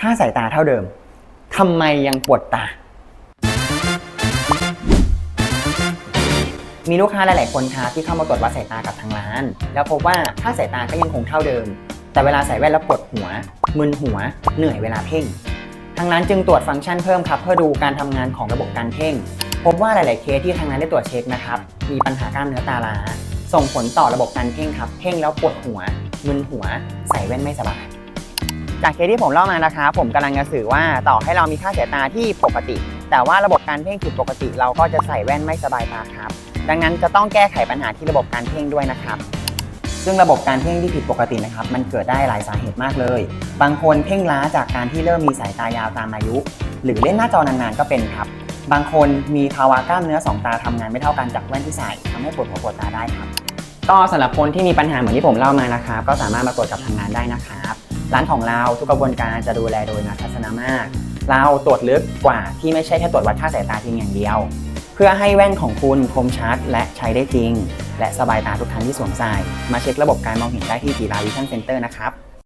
ค่าสายตาเท่าเดิมทำไมยังปวดตา มีลูกค้าหลาย ๆ คนครับที่เข้ามาตรวจวัดสายตากับทางร้าน แล้วพบว่าค่าสายตาก็ยังคงเท่าเดิม แต่เวลาใส่แว่นแล้วปวดหัว มึนหัว เหนื่อยเวลาเพ่ง ทางร้านจึงตรวจฟังก์ชันเพิ่มครับ เพื่อดูการทำงานของระบบการเพ่ง พบว่าหลาย ๆ เคสที่ทางร้านได้ตรวจเช็คนะครับ มีปัญหากล้ามเนื้อตาล้าส่งผลต่อระบบการเพ่งครับ เพ่งแล้วปวดหัว มึนหัว ใส่แว่นไม่สบาย จากเคสที่ผมเล่ามานะครับผมกำลังจะสื่อว่าต่อให้เรามีค่าสายตาที่ปกติ แต่ว่าระบบการเพ่งผิดปกติ เราก็จะใส่แว่นไม่สบายตาครับ ดังนั้นจะต้องแก้ไขปัญหาที่ระบบการเพ่งด้วยนะครับซึ่งระบบการเพ่งที่ผิดปกตินะครับ มันเกิดได้หลายสาเหตุมากเลย บางคนเพ่งล้าจากการที่เริ่มมีสายตายาวตามอายุ หรือเล่นหน้าจอนานๆก็เป็นครับ บางคนมีภาวะกล้ามเนื้อสองตาทำงานไม่เท่ากันจากแว่นที่ใส่ทำให้ปวดหัวปวดตาได้ครับ ก็สำหรับคนที่มีปัญหาเหมือนที่ผมเล่ามานะครับ ก็สามารถมาตรวจกับทางงานได้นะครับ ร้านของเราทุกกระบวนการจะดูแลโดยนักทัศนมาตรเราตรวจลึกกว่าที่ไม่ใช่แค่ตรวจวัดค่าสายตาเพียงอย่างเดียว เพื่อให้แว่นของคุณคมชัดและใช้ได้จริง และสบายตาทุกครั้งที่สวมใส่มาเช็คระบบการมองเห็นได้ที่จีราวิชั่นเซ็นเตอร์นะครับ